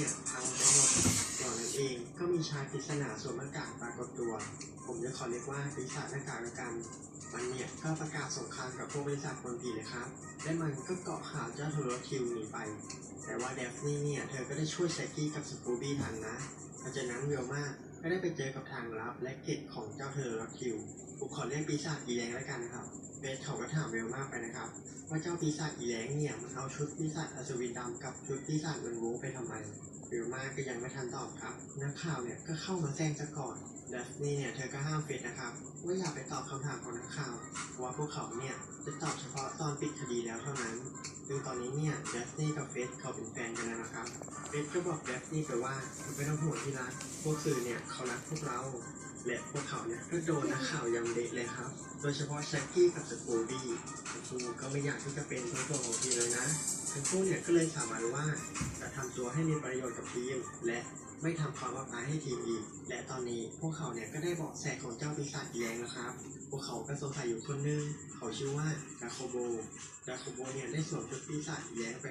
เนี่ยพังไปหมดก่อนนั้นเองก็มีชายปริศนาสวมหน้ากากปรากฏตัว ผมจะขอเรียกว่าปีศาจหน้ากากละกัน มันเนี่ยก็ประกาศสงครามกับพวกบริษัทคนผีเลยครับ และมันก็เกาะข่าวเจ้าโทรคิวหนีไป แต่ว่าเดฟนี่เนี่ยเธอก็ได้ช่วยแซกกี้กับสกูบี้ทันนะหลังจากนั้นเวลมากก็ได้ไปเจอกับทางลับและเกตของเจ้าเธอรคิว ผมขอเรียกปีศาจอีแรงแล้วกันนะครับเบสเขาก็ถามเวลมากไปนะครับ ว่าเจ้าปีศาจอีแรงเนี่ยมันเอาชุดปีศาจอัศวินดำกับชุดปีศาจเงินโวไปทำไมเวลมากก็ยังไม่ทันตอบครับ นักข่าวเนี่ยก็เข้ามาแซงซะก่อนเดฟนี่เนี่ยเธอก็ห้ามเฟสนะครับว่าอย่าไปตอบคำถามของนักข่าวเพราะว่าพวกเขาเนี่ยจะตอบเฉพาะตอนปิดคดีแล้วเท่านั้น คือตอนนี้เนี่ยเดฟนี่กับเฟสเขาเป็นแฟนกันแล้วนะครับ เฟสก็บอกเดฟนี่ไปว่าไม่ต้องห่วงที่รักพวกสื่อเนี่ยเขารักพวกเรา และพวกเขาเนี่ยก็โดนนักข่าวยำเละเลยครับ โดยเฉพาะแช็กกี้กับสกูบี้ทั้งคู่ก็ไม่อยากที่จะเป็นตัวตัวของพี่เลยนะ ทั้งคู่เนี่ยก็เลยสามารถว่าจะทำตัวให้มีประโยชน์กับทีมและไม่ทำความอับอายให้ทีมอีกและตอนนี้พวกเขาเนี่ยก็ได้เบอกแสของเจ้าปีศาจแยงแล้วครับ พวกเขาก็สงสัยอยู่คนนึง เขาชื่อว่าดาโคโบดาโคโบเนี่ยได้สวมชุดปีศาจแยงไป